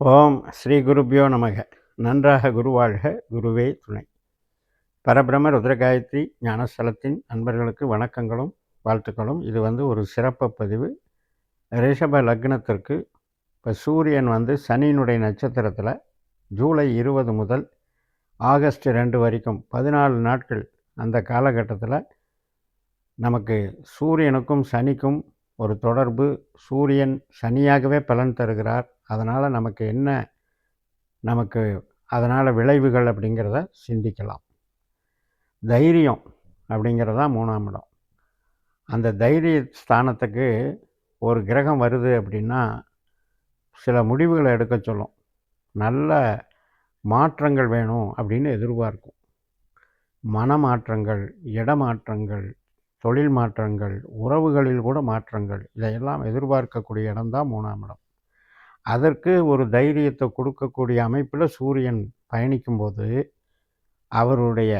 ஓம் ஸ்ரீ குருபியோ நமக. நன்றாக குருவாழ்க குருவே துணை. பரபிரம ருத்ரகாயத்ரி ஞானஸ்தலத்தின் நண்பர்களுக்கு வணக்கங்களும் வாழ்த்துக்களும். இது வந்து ஒரு சிறப்பு பதிவு. ரிஷப லக்னத்திற்கு இப்போ சூரியன் வந்து சனியினுடைய நட்சத்திரத்தில் ஜூலை இருபது முதல் ஆகஸ்ட் ரெண்டு வரைக்கும் பதினாலு நாட்கள் அந்த காலகட்டத்தில் நமக்கு சூரியனுக்கும் சனிக்கும் ஒரு தொடர்பு. சூரியன் சனியாகவே பலன் தருகிறார். அதனால் நமக்கு என்ன நமக்கு அதனால் விளைவுகள் அப்படிங்கிறத சிந்திக்கலாம். தைரியம் அப்படிங்கிறது தான் மூணாம் இடம். அந்த தைரிய ஸ்தானத்துக்கு ஒரு கிரகம் வருது அப்படின்னா சில முடிவுகளை எடுக்க சொல்லும். நல்ல மாற்றங்கள் வேணும் அப்படின்னு எதிர்பார்க்கும். மனமாற்றங்கள் இடமாற்றங்கள் தொழில் மாற்றங்கள் உறவுகளில் கூட மாற்றங்கள் இதையெல்லாம் எதிர்பார்க்கக்கூடிய இடம்தான் மூணாம் இடம். அதற்கு ஒரு தைரியத்தை கொடுக்கக்கூடிய அமைப்பில் சூரியன் பயணிக்கும்போது அவருடைய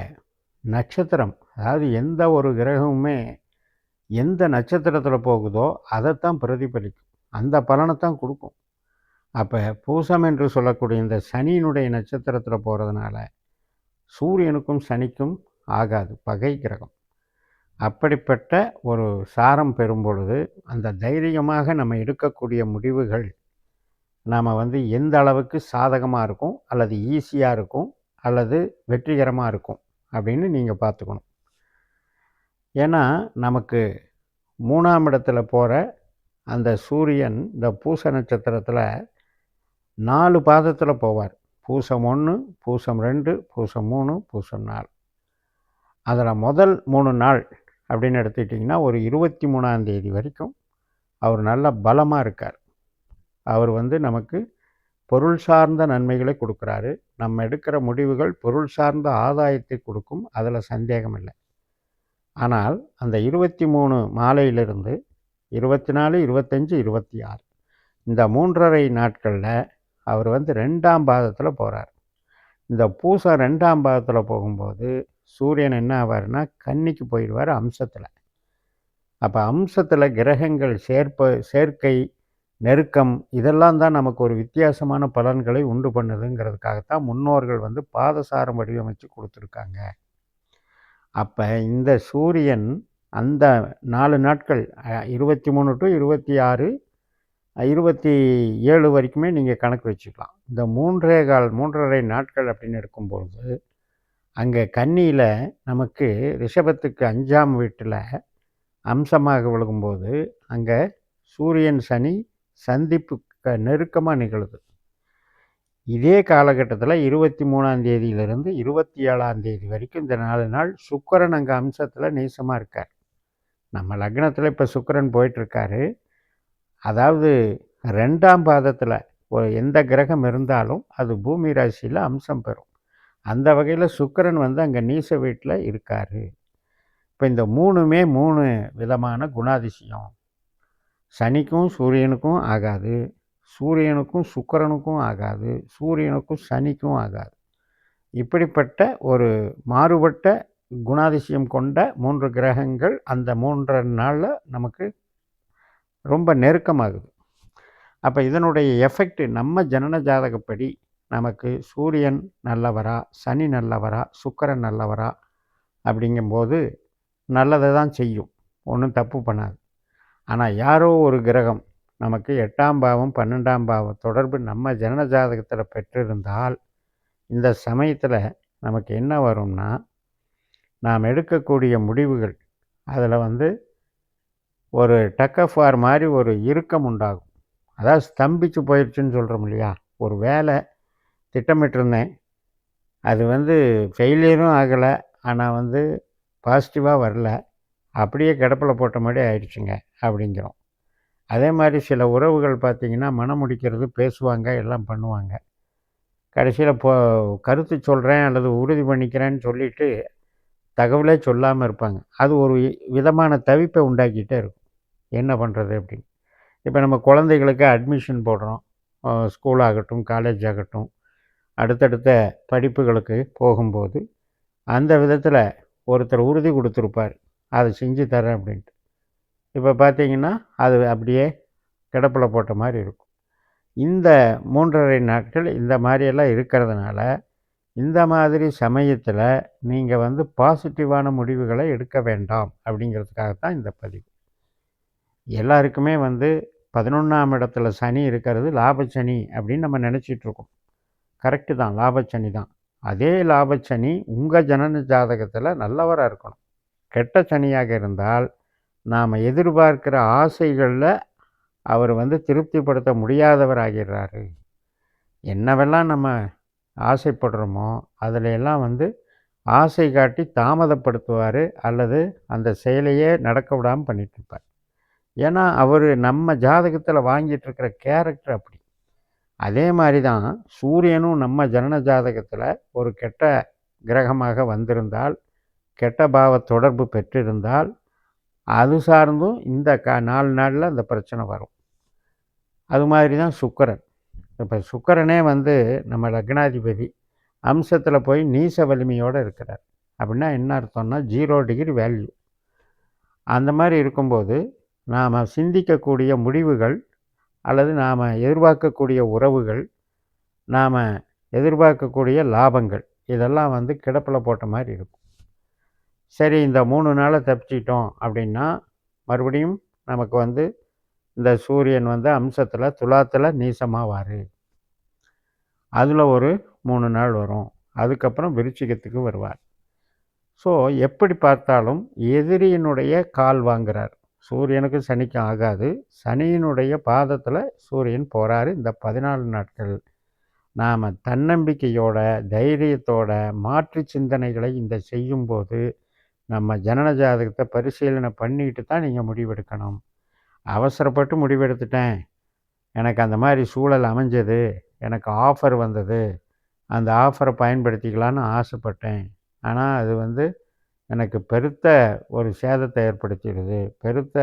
நட்சத்திரம் அதாவது எந்த ஒரு கிரகமுமே எந்த நட்சத்திரத்தில் போகுதோ அதைத்தான் பிரதிபலிக்கும். அந்த பலனைத்தான் கொடுக்கும். அப்போ பூசம் என்று சொல்லக்கூடிய இந்த சனியினுடைய நட்சத்திரத்தில் போகிறதுனால சூரியனுக்கும் சனிக்கும் ஆகாது பகை கிரகம். அப்படிப்பட்ட ஒரு சாரம் பெறும் பொழுது அந்த தைரியமாக நம்ம எடுக்கக்கூடிய முடிவுகள் நாம் வந்து எந்த அளவுக்கு சாதகமாக இருக்கும் அல்லது ஈஸியாக இருக்கும் அல்லது வெற்றிகரமாக இருக்கும் அப்படின்னு நீங்கள் பார்த்துக்கணும். ஏன்னா நமக்கு மூணாம் இடத்துல போகிற அந்த சூரியன் இந்த பூச நட்சத்திரத்தில் நாலு பாதத்தில் போவார். பூசம் ஒன்று பூசம் ரெண்டு பூசம் மூணு பூசம் நாலு. அதில் முதல் மூணு நாள் அப்படின்னு எடுத்துக்கிட்டிங்கன்னா ஒரு இருபத்தி மூணாந்தேதி வரைக்கும் அவர் நல்ல பலமாக இருக்கார். அவர் வந்து நமக்கு பொருள் சார்ந்த நன்மைகளை கொடுக்குறாரு. நம்ம எடுக்கிற முடிவுகள் பொருள் சார்ந்த ஆதாயத்தை கொடுக்கும். அதில் சந்தேகம் இல்லை ஆனால் அந்த இருபத்தி மூணு மாலையிலிருந்து இருபத்தி நாலு இருபத்தஞ்சி இருபத்தி ஆறு இந்த மூன்றரை நாட்களில் அவர் வந்து ரெண்டாம் பாதத்தில் போகிறார் இந்த பூசம் ரெண்டாம் பாதத்தில் போகும்போது சூரியன் என்ன ஆவார்னா கன்னிக்கு போயிடுவார் அம்சத்தில். அப்போ அம்சத்தில் கிரகங்கள் சேர்ப்ப சேர்க்கை நெருக்கம் இதெல்லாம் தான் நமக்கு ஒரு வித்தியாசமான பலன்களை உண்டு பண்ணுதுங்கிறதுக்காகத்தான் முன்னோர்கள் வந்து பாதசாரம் வடிவமைச்சு கொடுத்துருக்காங்க. அப்போ இந்த சூரியன் அந்த நாலு நாட்கள் இருபத்தி மூணு டு இருபத்தி ஆறு இருபத்தி ஏழு வரைக்குமே நீங்கள் கணக்கு வச்சுக்கலாம். இந்த மூன்றே கால் மூன்றரை நாட்கள் அப்படின்னு எடுக்கும்பொழுது அங்கே கன்னியில் நமக்கு ரிஷபத்துக்கு அஞ்சாம் வீட்டில் அம்சமாக விழுகும்போது அங்கே சூரியன் சனி சந்திப்பு க நெருக்கமாக நிகழுது. இதே காலகட்டத்தில் இருபத்தி மூணாம் தேதியிலிருந்து இருபத்தி ஏழாம் தேதி வரைக்கும் இந்த நாலு நாள் சுக்கரன் அங்கே அம்சத்தில் நேசமாக இருக்கார். நம்ம லக்னத்தில் இப்போ சுக்கரன் போயிட்டுருக்காரு. அதாவது ரெண்டாம் பாதத்தில் எந்த கிரகம் இருந்தாலும் அது பூமி ராசியில் அம்சம் பெறும். அந்த வகையில் சுக்கரன் வந்து அங்கே நீச வீட்டில் இருக்கார். இப்போ இந்த மூணுமே மூணு விதமான குணாதிசயம். சனிக்கும் சூரியனுக்கும் ஆகாது. சூரியனுக்கும் சுக்கரனுக்கும் ஆகாது. சூரியனுக்கும் சனிக்கும் ஆகாது. இப்படிப்பட்ட ஒரு மாறுபட்ட குணாதிசயம் கொண்ட மூன்று கிரகங்கள் அந்த மூன்றரை நாளில் நமக்கு ரொம்ப நெருக்கமாகுது. அப்போ இதனுடைய எஃபெக்ட் நம்ம ஜனன ஜாதகப்படி நமக்கு சூரியன் நல்லவரா சனி நல்லவரா சுக்கரன் நல்லவரா அப்படிங்கும்போது நல்லதை தான் செய்யும். ஒன்றும் தப்பு பண்ணாது. ஆனால் யாரோ ஒரு கிரகம் நமக்கு எட்டாம் பாவம் பன்னெண்டாம் பாவம் தொடர்பு நம்ம ஜனன ஜாதகத்தில் பெற்றிருந்தால் இந்த சமயத்தில் நமக்கு என்ன வரும்னா நாம் எடுக்கக்கூடிய முடிவுகள் அதில் வந்து ஒரு டக்கஃபார் மாதிரி ஒரு இறுக்கம் உண்டாகும். அதாவது ஸ்தம்பிச்சு போயிடுச்சுன்னு சொல்கிறோம் இல்லையா? ஒரு வேலை திட்டமிட்டிருந்தேன். அது வந்து ஃபெயிலியரும் ஆகலை. ஆனால் வந்து பாசிட்டிவாக வரல. அப்படியே கிடப்பில் போட்ட மாதிரி ஆயிடுச்சுங்க அப்படிங்கிறோம். அதே மாதிரி சில உறவுகள் பார்த்திங்கன்னா மனம் முடிக்கிறது பேசுவாங்க எல்லாம் பண்ணுவாங்க. கடைசியில் போ கருத்து சொல்கிறேன் அல்லது உறுதி பண்ணிக்கிறேன்னு சொல்லிவிட்டு தகவலே சொல்லாமல் இருப்பாங்க. அது ஒரு விதமான தவிப்பை உண்டாக்கிட்டே இருக்கும். என்ன பண்ணுறது அப்படின்னு. இப்போ நம்ம குழந்தைகளுக்கு அட்மிஷன் போடுறோம். ஸ்கூல் ஆகட்டும் காலேஜ் ஆகட்டும். அடுத்தடுத்த படிப்புகளுக்கு போகும்போது அந்த விதத்தில் ஒருத்தர் உறுதி கொடுத்துருப்பார். அதை செஞ்சு தரேன் அப்படின்ட்டு. இப்போ பார்த்தீங்கன்னா அது அப்படியே கிடப்பில் போட்ட மாதிரி இருக்கும். இந்த மூன்றரை நாட்கள் இந்த மாதிரியெல்லாம் இருக்கிறதுனால இந்த மாதிரி சமயத்தில் நீங்கள் வந்து பாசிட்டிவான முடிவுகளை எடுக்க வேண்டாம் அப்படிங்கிறதுக்காக தான் இந்த பதிவு. எல்லாருக்குமே வந்து பதினொன்றாம் இடத்துல சனி இருக்கிறது லாபச்சனி அப்படின்னு நம்ம நினச்சிட்ருக்கோம் கரெக்டு தான் லாபச்சனி தான். அதே லாபச்சனி உங்கள் ஜனன ஜாதகத்தில் நல்லவராக இருக்கணும். கெட்ட சனியாக இருந்தால் நாம் எதிர்பார்க்கிற ஆசைகளில் அவர் வந்து திருப்திப்படுத்த முடியாதவராகிறாரு. என்னவெல்லாம் நம்ம ஆசைப்படுறோமோ அதில் எல்லாம் வந்து ஆசை காட்டி தாமதப்படுத்துவார் அல்லது அந்த செயலையே நடக்க விடாமல் பண்ணிகிட்ருப்பார் ஏன்னா அவர் நம்ம ஜாதகத்தில் வாங்கிட்டுருக்கிற கேரக்டர் அப்படி. அதே மாதிரி தான் சூரியனும் நம்ம ஜனன ஜாதகத்தில் ஒரு கெட்ட கிரகமாக வந்திருந்தால் கெட்ட பாவ தொடர்பு பெற்றிருந்தால் அது சார்ந்தும் இந்த க நாலு நாளில் அந்த பிரச்சனை வரும். அது மாதிரி தான் சுக்கரன். இப்போ சுக்கரனே வந்து நம்ம லக்னாதிபதி அம்சத்தில் போய் நீச வலிமையோடு இருக்கிறார். அப்படின்னா என்ன அர்த்தம்னா ஜீரோ டிகிரி வேல்யூ அந்த மாதிரி இருக்கும்போது நாம் சிந்திக்கக்கூடிய முடிவுகள் அல்லது நாம் எதிர்பார்க்கக்கூடிய உறவுகள் நாம் எதிர்பார்க்கக்கூடிய லாபங்கள் இதெல்லாம் வந்து கிடப்பில் போட்ட மாதிரி இருக்கும். சரி இந்த மூணு நாளை தப்பிச்சிட்டோம் அப்படின்னா மறுபடியும் நமக்கு வந்து இந்த சூரியன் வந்து அம்சத்தில் துலாத்தில் நீசமாவார். அதில் ஒரு மூணு நாள் வரும். அதுக்கப்புறம் விருச்சிகத்துக்கு வருவார். ஸோ எப்படி பார்த்தாலும் எதிரியினுடைய கால் வாங்குறார். சூரியனுக்கு சனிக்கும் ஆகாது. சனியினுடைய பாதத்தில் சூரியன் போகிறாரு இந்த பதினாலு நாட்கள் நாம் தன்னம்பிக்கையோட தைரியத்தோட மாற்று சிந்தனைகளை இந்த செய்யும்போது நம்ம ஜனன ஜாதகத்தை பரிசீலனை பண்ணிக்கிட்டு தான் நீங்கள் முடிவெடுக்கணும். அவசரப்பட்டு முடிவெடுத்துட்டேன். எனக்கு அந்த மாதிரி சூழல் அமைஞ்சது. எனக்கு ஆஃபர் வந்தது. அந்த ஆஃபரை பயன்படுத்திக்கலான்னு ஆசைப்பட்டேன். ஆனால் அது வந்து எனக்கு பெருத்த ஒரு சேதத்தை ஏற்படுத்திடுது. பெருத்த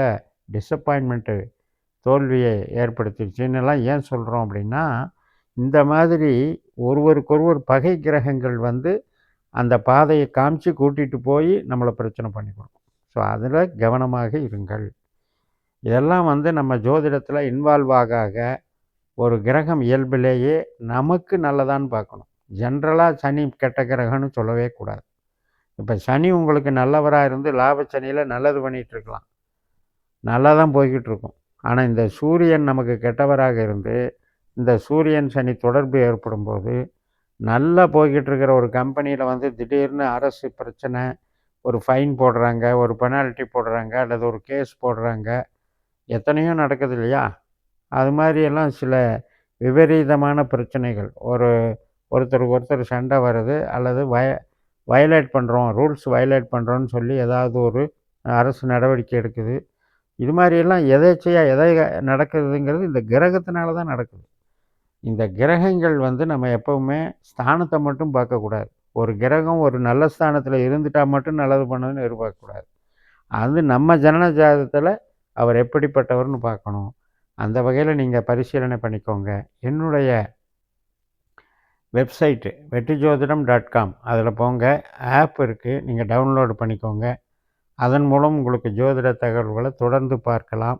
டிசப்பாயின்மெண்ட்டு தோல்வியை ஏற்படுத்திடுச்சுன்னெல்லாம் ஏன் சொல்கிறோம் அப்படின்னா இந்த மாதிரி ஒருவருக்கொருவர் பகை கிரகங்கள் வந்து அந்த பாதையை காமிச்சு கூட்டிகிட்டு போய் நம்மளை பிரச்சனை பண்ணி கொடுக்கும். ஸோ அதில் கவனமாக இருங்கள். இதெல்லாம் வந்து நம்ம ஜோதிடத்தில் இன்வால்வ் ஆக ஆக ஒரு கிரகம் இயல்பிலேயே நமக்கு நல்லதான்னு பார்க்கணும். ஜென்ரலாக சனி கெட்ட கிரகம்னு சொல்லவே கூடாது. இப்போ சனி உங்களுக்கு நல்லவராக இருந்து லாப சனியில் நல்லது பண்ணிகிட்ருக்கலாம் நல்லா தான் போய்கிட்டு இருக்கும். ஆனால் இந்த சூரியன் நமக்கு கெட்டவராக இருந்து இந்த சூரியன் சனி தொடர்பு ஏற்படும் போது நல்லா போய்கிட்டு இருக்கிற ஒரு கம்பெனியில் வந்து திடீர்னு அரசு பிரச்சனை ஒரு ஃபைன் போடுறாங்க ஒரு பெனால்ட்டி போடுறாங்க அல்லது ஒரு கேஸ் போடுறாங்க. எத்தனையோ நடக்குது இல்லையா? அது மாதிரியெல்லாம் சில விபரீதமான பிரச்சனைகள். ஒரு ஒருத்தருக்கு ஒருத்தர் சண்டை வருது அல்லது வய வயலேட் பண்ணுறோம் ரூல்ஸ் வயலேட் பண்ணுறோன்னு சொல்லி ஏதாவது ஒரு அரசு நடவடிக்கை எடுக்குது. இது மாதிரியெல்லாம் எதேச்சையாக எதை நடக்குதுங்கிறது இந்த கிரகத்தினால தான் நடக்குது. இந்த கிரகங்கள் வந்து நம்ம எப்போவுமே ஸ்தானத்தை மட்டும் பார்க்கக்கூடாது ஒரு கிரகம் ஒரு நல்ல ஸ்தானத்தில் இருந்துட்டால் மட்டும் நல்லது பண்ணதுன்னு எதிர்பார்க்கக்கூடாது அது நம்ம ஜனன ஜாதத்தில் அவர் எப்படிப்பட்டவர்னு பார்க்கணும். அந்த வகையில் நீங்கள் பரிசீலனை பண்ணிக்கோங்க. என்னுடைய வெப்சைட்டு வெற்றி ஜோதிடம் டாட் காம். அதில் போங்க. ஆப் இருக்குது நீங்கள் டவுன்லோடு பண்ணிக்கோங்க. அதன் மூலம் உங்களுக்கு ஜோதிட தகவல்களை தொடர்ந்து பார்க்கலாம்.